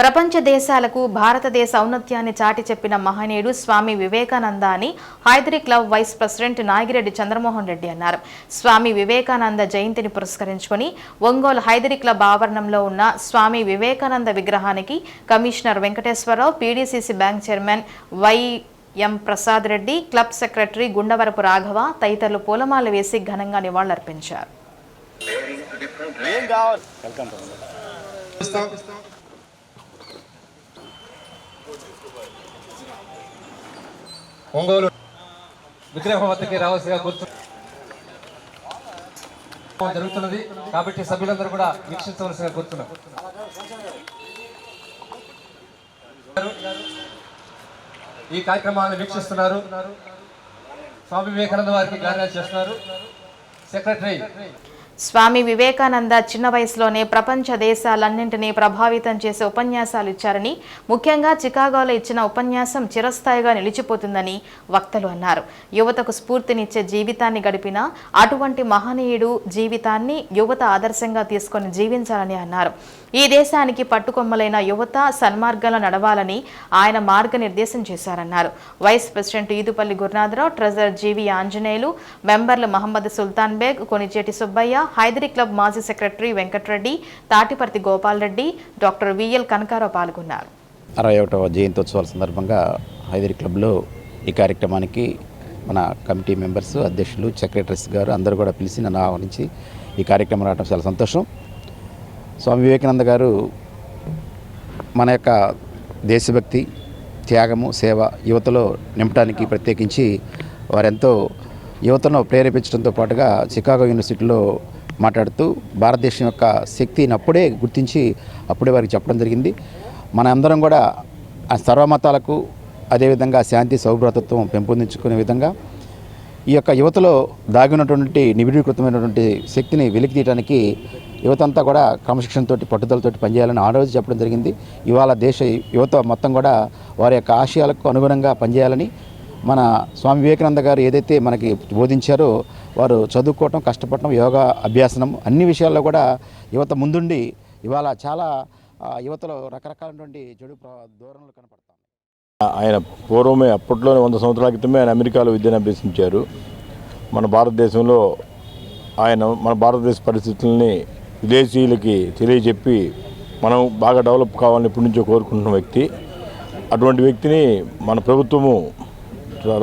ప్రపంచ దేశాలకు భారతదేశ ఔన్నత్యాన్ని చాటి చెప్పిన మహనీయుడు స్వామి వివేకానంద అని Hydari club vice president Nagireddy Chandramohan Reddy అన్నారు. స్వామి వివేకానంద జయంతిని పురస్కరించుకొని ఒంగోలు హైదరీ క్లబ్ ఆవరణంలో ఉన్న స్వామి వివేకానంద విగ్రహానికి commissioner Venkateswararao PDCC bank chairman Y M Prasad Reddy club secretary Gundavarapu Raghava తదితరులు పూలమాల వేసి ఘనంగా నివాళులర్పించారు. ఒంగోలు విగ్రహం వద్దకి రావాల్సిగా గుర్తు జరుగుతున్నది. కాబట్టి సభ్యులందరూ కూడా వీక్షించవలసిన గుర్తున్నారు. ఈ కార్యక్రమాన్ని వీక్షిస్తున్నారు. స్వామి వివేకానంద వారికి గానాలు చేస్తున్నారు. సెక్రటరీ స్వామి వివేకానంద చిన్న వయసులోనే ప్రపంచ దేశాలన్నింటినీ ప్రభావితం చేసే ఉపన్యాసాలు ఇచ్చారని ముఖ్యంగా చికాగోలో ఇచ్చిన ఉపన్యాసం చిరస్థాయిగా నిలిచిపోతుందని వక్తలు అన్నారు. యువతకు స్ఫూర్తినిచ్చే జీవితాన్ని గడిపిన అటువంటి మహనీయుడు జీవితాన్ని యువత ఆదర్శంగా తీసుకొని జీవించాలని అన్నారు. ఈ దేశానికి పట్టుకొమ్మలైన యువత సన్మార్గంలో నడవాలని ఆయన మార్గనిర్దేశం చేశారన్నారు. Vice president Edupalli Gurunatharao treasurer G V Anjaneyulu మెంబర్లు మహమ్మద్ సుల్తాన్ బేగ్ కొనిచేటి సుబ్బయ్య హైదరీ క్లబ్ మాజీ secretary Venkatreddy Tatiparthi Gopal Reddy doctor V L Kanakarao పాల్గొన్నారు. అరవై ఒకటవ జయంతోత్సవాల సందర్భంగా హైదరీ క్లబ్లో ఈ కార్యక్రమానికి మన కమిటీ మెంబర్స్ అధ్యక్షులు సెక్రటరీస్ గారు అందరూ కూడా పిలిచి నన్ను ఆహ్వానించి ఈ కార్యక్రమం రావడం చాలా సంతోషం. స్వామి వివేకానంద గారు మన యొక్క దేశభక్తి త్యాగము సేవ యువతలో నింపడానికి ప్రత్యేకించి వారెంతో యువతను ప్రేరేపించడంతో పాటుగా చికాగో యూనివర్సిటీలో మాట్లాడుతూ భారతదేశం యొక్క శక్తిని అప్పుడే గుర్తించి అప్పుడే వారికి చెప్పడం జరిగింది. మన అందరం కూడా ఆ సర్వమతాలకు అదేవిధంగా శాంతి సౌభ్రతత్వం పెంపొందించుకునే విధంగా ఈ యొక్క యువతలో దాగినటువంటి నిబిడీకృతమైనటువంటి శక్తిని వెలికి తీయడానికి యువతంతా కూడా క్రమశిక్షణతోటి పట్టుదలతోటి పనిచేయాలని ఆ రోజు చెప్పడం జరిగింది. ఇవాళ దేశ యువత మొత్తం కూడా వారి యొక్క ఆశయాలకు అనుగుణంగా పనిచేయాలని మన స్వామి వివేకానంద గారు ఏదైతే మనకి బోధించారో వారు చదువుకోవటం కష్టపడటం యోగా అభ్యాసనం అన్ని విషయాల్లో కూడా యువత ముందుండి ఇవాళ చాలా యువతలో రకరకాలైనటువంటి చెడు ప్ర- ధోరణులు కనపడతాయి. ఆయన పూర్వమే అప్పట్లోనే వంద సంవత్సరాల క్రితమే ఆయన అమెరికాలో విద్యను అభ్యసించారు. మన భారతదేశంలో ఆయన మన భారతదేశ పరిస్థితుల్ని విదేశీయులకి తెలియజెప్పి మనం బాగా డెవలప్ కావాలని ఇప్పటి నుంచో కోరుకుంటున్న వ్యక్తి. అటువంటి వ్యక్తిని మన ప్రభుత్వము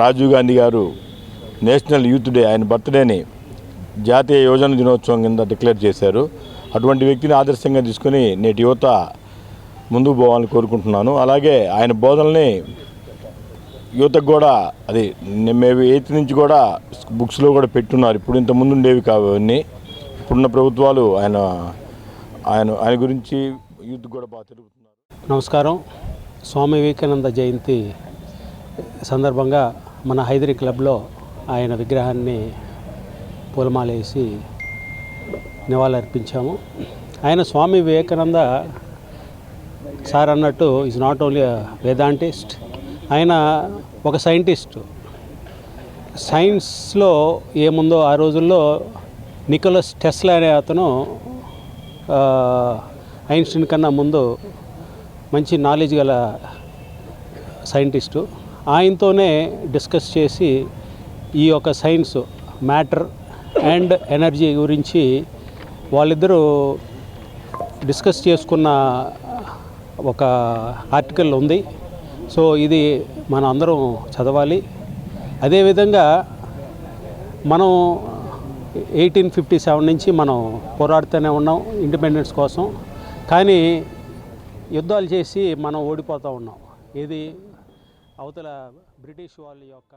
రాజీవ్ గాంధీ గారు నేషనల్ యూత్ డే ఆయన బర్త్డేని జాతీయ యువజన దినోత్సవం కింద డిక్లేర్ చేశారు. అటువంటి వ్యక్తిని ఆదర్శంగా తీసుకొని నేటి యువత ముందుకు పోవాలని కోరుకుంటున్నాను. అలాగే ఆయన బోధనల్ని యువతకు కూడా అది మేము ఎయిత్ నుంచి కూడా బుక్స్లో కూడా పెట్టున్నారు. ఇప్పుడు ఇంత ముందు ఉండేవి కావన్నీ ఇప్పుడున్న ప్రభుత్వాలు ఆయన ఆయన ఆయన గురించి యూత్ కూడా బాగా తిరుగుతున్నారు. నమస్కారం. స్వామి వివేకానంద జయంతి సందర్భంగా మన హైదరి క్లబ్లో ఆయన విగ్రహాన్ని పూలమాలేసి నివాళులర్పించాము. ఆయన స్వామి వివేకానంద సార్ అన్నట్టు ఈజ్ నాట్ ఓన్లీ వేదాంటిస్ట్ ఆయన ఒక సైంటిస్ట్. సైన్స్లో ఏముందో ఆ రోజుల్లో నికోలస్ టెస్లా అనే అతను ఐన్స్టీన్ కన్నా ముందు మంచి నాలెడ్జ్ గల సైంటిస్టు ఆయనతోనే డిస్కస్ చేసి ఈ యొక్క సైన్స్ మ్యాటర్ అండ్ ఎనర్జీ గురించి వాళ్ళిద్దరూ డిస్కస్ చేసుకున్న ఒక ఆర్టికల్ ఉంది. సో ఇది మన అందరం చదవాలి. అదేవిధంగా మనం ఎయిటీన్ ఫిఫ్టీ సెవెన్ నుంచి మనం పోరాడుతూనే ఉన్నాం ఇండిపెండెన్స్ కోసం. కానీ యుద్ధాలు చేసి మనం ఓడిపోతూ ఉన్నాం. ఇది అవతల బ్రిటిష్ వాళ్ళ యొక్క